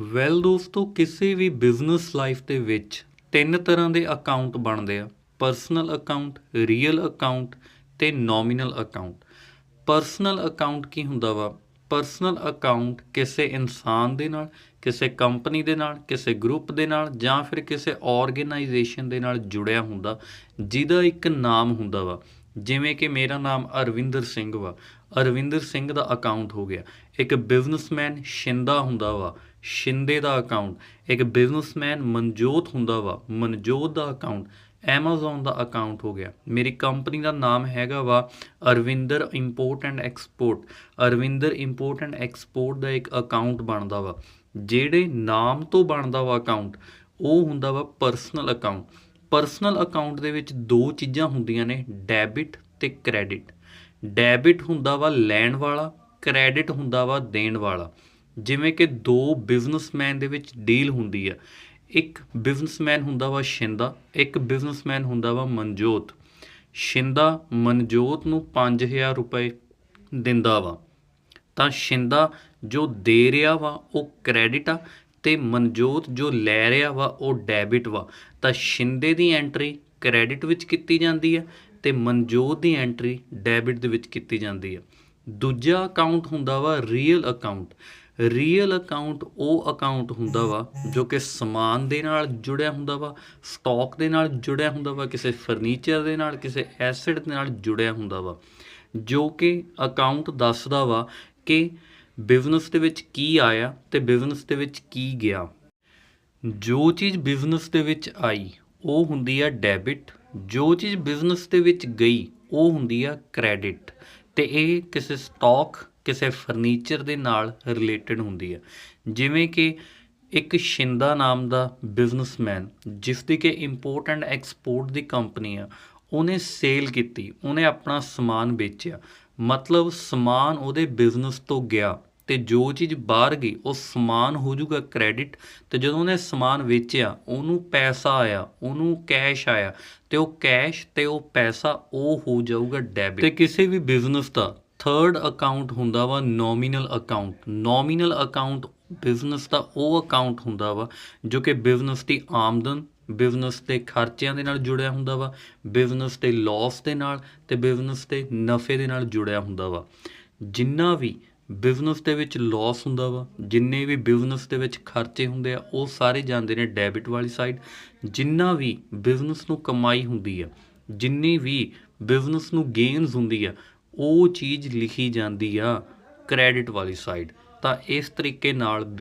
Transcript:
Well ਦੋਸਤੋ, ਕਿਸੇ ਵੀ ਬਿਜ਼ਨਸ ਲਾਈਫ ਦੇ ਵਿੱਚ ਤਿੰਨ ਤਰ੍ਹਾਂ ਦੇ ਅਕਾਊਂਟ ਬਣਦੇ ਆ। ਪਰਸਨਲ ਅਕਾਊਂਟ ਰੀਅਲ ਅਕਾਊਂਟ ਤੇ ਨੋਮੀਨਲ ਅਕਾਊਂਟ ਪਰਸਨਲ ਅਕਾਊਂਟ ਕੀ ਹੁੰਦਾ ਵਾ? ਪਰਸਨਲ ਅਕਾਊਂਟ ਕਿਸੇ ਇਨਸਾਨ ਦੇ ਨਾਲ, ਕਿਸੇ ਕੰਪਨੀ ਦੇ ਨਾਲ, ਕਿਸੇ ਗਰੁੱਪ ਦੇ ਨਾਲ ਜਾਂ ਫਿਰ ਕਿਸੇ ਆਰਗੇਨਾਈਜੇਸ਼ਨ ਦੇ ਨਾਲ ਜੁੜਿਆ ਹੁੰਦਾ, ਜਿਹਦਾ ਇੱਕ ਨਾਮ ਹੁੰਦਾ ਵਾ। ਜਿਵੇਂ ਕਿ ਮੇਰਾ ਨਾਮ ਅਰਵਿੰਦਰ ਸਿੰਘ ਵਾ। ਅਰਵਿੰਦਰ ਸਿੰਘ ਦਾ ਅਕਾਊਂਟ ਹੋ ਗਿਆ। ਇੱਕ ਬਿਜ਼ਨਸਮੈਨ ਸ਼ਿੰਦਾ ਹੁੰਦਾ ਵਾ, ਸ਼ਿੰਦੇ ਦਾ ਅਕਾਊਂਟ ਇੱਕ ਬਿਜ਼ਨਸਮੈਨ ਮਨਜੋਤ ਹੁੰਦਾ ਵਾ, ਮਨਜੋਤ ਦਾ ਅਕਾਊਂਟ Amazon ਦਾ ਅਕਾਊਂਟ ਹੋ ਗਿਆ। ਮੇਰੀ ਕੰਪਨੀ ਦਾ ਨਾਮ ਹੈਗਾ ਵਾ Arvinder import and export Arvinder import and export ਦਾ ਇੱਕ ਅਕਾਊਂਟ ਬਣਦਾ ਵਾ। ਜਿਹੜੇ ਨਾਮ ਤੋਂ ਬਣਦਾ ਵਾ ਅਕਾਊਂਟ ਉਹ ਹੁੰਦਾ ਵਾ ਪਰਸਨਲ ਅਕਾਊਂਟ ਪਰਸਨਲ ਅਕਾਊਂਟ ਦੇ ਵਿੱਚ ਦੋ ਚੀਜ਼ਾਂ ਹੁੰਦੀਆਂ ਨੇ ਡੈਬਿਟ ਤੇ ਕ੍ਰੈਡਿਟ ਡੈਬਿਟ ਹੁੰਦਾ ਵਾ ਲੈਣ ਵਾਲਾ, ਕ੍ਰੈਡਿਟ ਹੁੰਦਾ ਵਾ ਦੇਣ ਵਾਲਾ। ਜਿਵੇਂ ਕਿ ਦੋ ਬਿਜ਼ਨਸਮੈਨ ਦੇ ਵਿੱਚ ਡੀਲ ਹੁੰਦੀ ਆ। ਇੱਕ ਬਿਜ਼ਨਸਮੈਨ ਹੁੰਦਾ ਵਾ ਸ਼ਿੰਦਾ, ਇੱਕ ਬਿਜ਼ਨਸਮੈਨ ਹੁੰਦਾ ਵਾ ਮਨਜੋਤ। ਸ਼ਿੰਦਾ ਮਨਜੋਤ ਨੂੰ 5000 ਰੁਪਏ ਦਿੰਦਾ ਵਾ। ਤਾਂ ਸ਼ਿੰਦਾ ਜੋ ਦੇ ਰਿਹਾ ਵਾ, ਉਹ ਕ੍ਰੈਡਿਟ ਆ ਤੇ ਮਨਜੋਤ ਜੋ ਲੈ ਰਿਹਾ ਵਾ, ਉਹ ਡੈਬਿਟ ਵਾ। ਤਾਂ ਸ਼ਿੰਦੇ ਦੀ ਐਂਟਰੀ ਕ੍ਰੈਡਿਟ ਵਿੱਚ ਕੀਤੀ ਜਾਂਦੀ ਆ ਤੇ ਮਨਜੋਤ ਦੀ ਐਂਟਰੀ ਡੈਬਿਟ ਦੇ ਵਿੱਚ ਕੀਤੀ ਜਾਂਦੀ ਹੈ। ਦੂਜਾ ਅਕਾਊਂਟ ਹੁੰਦਾ ਵਾ ਰੀਅਲ ਅਕਾਊਂਟ ਰੀਅਲ ਅਕਾਊਂਟ ਉਹ ਅਕਾਊਂਟ ਹੁੰਦਾ ਵਾ ਜੋ ਕਿ ਸਮਾਨ ਦੇ ਨਾਲ ਜੁੜਿਆ ਹੁੰਦਾ ਵਾ ਸਟਾਕ ਦੇ ਨਾਲ ਜੁੜਿਆ ਹੁੰਦਾ ਵਾ, ਕਿਸੇ ਫਰਨੀਚਰ ਦੇ ਨਾਲ, ਕਿਸੇ ਐਸੈਟ ਦੇ ਨਾਲ ਜੁੜਿਆ ਹੁੰਦਾ ਵਾ। ਜੋ ਕਿ ਅਕਾਊਂਟ ਦੱਸਦਾ ਵਾ ਕਿ ਬਿਜ਼ਨਸ ਦੇ ਵਿੱਚ ਕੀ ਆਇਆ ਤੇ ਬਿਜ਼ਨਸ ਦੇ ਵਿੱਚ ਕੀ ਗਿਆ। ਜੋ ਚੀਜ਼ ਬਿਜ਼ਨਸ ਦੇ ਵਿੱਚ ਆਈ, ਉਹ ਹੁੰਦੀ ਆ ਡੈਬਿਟ ਜੋ ਚੀਜ਼ ਬਿਜ਼ਨਸ ਦੇ ਵਿੱਚ ਗਈ, ਉਹ ਹੁੰਦੀ ਆ ਕ੍ਰੈਡਿਟ ਤੇ ਇਹ ਕਿਸੇ ਸਟਾਕ ਕਿਸੇ ਫਰਨੀਚਰ ਦੇ ਨਾਲ ਰਿਲੇਟਡ ਹੁੰਦੀ ਆ। ਜਿਵੇਂ ਕਿ ਇੱਕ ਸ਼ਿੰਦਾ ਨਾਮ ਦਾ ਬਿਜ਼ਨਸਮੈਨ ਜਿਸ ਦੀ ਕਿ ਇੰਪੋਰਟ ਐਂਡ ਐਕਸਪੋਰਟ ਦੀ ਕੰਪਨੀ ਆ, ਉਹਨੇ ਸੇਲ ਕੀਤੀ, ਉਹਨੇ ਆਪਣਾ ਸਮਾਨ ਵੇਚਿਆ। ਮਤਲਬ ਸਮਾਨ ਉਹਦੇ ਬਿਜ਼ਨਸ ਤੋਂ ਗਿਆ। ਤੇ ਜੋ ਚੀਜ਼ ਬਾਹਰ ਗਈ, ਉਹ ਸਮਾਨ ਹੋ ਜਾਊਗਾ ਕ੍ਰੈਡਿਟ ਤੇ ਜਦੋਂ ਉਹਨੇ ਸਮਾਨ ਵੇਚਿਆ, ਉਹਨੂੰ ਪੈਸਾ ਆਇਆ, ਉਹਨੂੰ ਕੈਸ਼ ਆਇਆ ਤੇ ਉਹ ਕੈਸ਼ ਤੇ ਉਹ ਪੈਸਾ ਉਹ ਹੋ ਜਾਊਗਾ ਡੈਬਿਟ ਤੇ ਕਿਸੇ ਵੀ ਬਿਜ਼ਨਸ ਦਾ ਥਰਡ ਅਕਾਊਂਟ ਹੁੰਦਾ ਵਾ nominal account nominal account business ਦਾ ਉਹ ਅਕਾਊਂਟ ਹੁੰਦਾ ਵਾ ਜੋ ਕਿ ਬਿਜ਼ਨਸ ਦੀ ਆਮਦਨ ਬਿਜ਼ਨਸ ਦੇ ਖਰਚਿਆਂ ਦੇ ਨਾਲ ਜੁੜਿਆ ਹੁੰਦਾ ਵਾ ਬਿਜ਼ਨਸ ਦੇ ਲਾਸ ਦੇ ਨਾਲ ਤੇ ਬਿਜ਼ਨਸ ਦੇ ਨਫੇ ਦੇ ਨਾਲ ਜੁੜਿਆ ਹੁੰਦਾ ਵਾ। ਜਿੰਨਾ ਵੀ ਬਿਜ਼ਨਸ ਦੇ ਵਿੱਚ ਲਾਸ ਹੁੰਦਾ ਵਾ। ਜਿੰਨੇ ਵੀ ਬਿਜ਼ਨਸ ਦੇ ਵਿੱਚ ਖਰਚੇ ਹੁੰਦੇ ਆ, ਉਹ ਸਾਰੇ ਜਾਂਦੇ ਨੇ ਡੈਬਿਟ ਵਾਲੀ ਸਾਈਡ ਜਿੰਨਾ ਵੀ ਬਿਜ਼ਨਸ ਨੂੰ ਕਮਾਈ ਹੁੰਦੀ ਆ, ਜਿੰਨੀ ਵੀ ਬਿਜ਼ਨਸ ਨੂੰ ਗੇਨਸ ਹੁੰਦੀ ਆ, ਉਹ ਚੀਜ਼ ਲਿਖੀ ਜਾਂਦੀ ਆ ਕ੍ਰੈਡਿਟ ਵਾਲੀ ਸਾਈਡ ਤਾਂ ਇਸ ਤਰੀਕੇ ਨਾਲ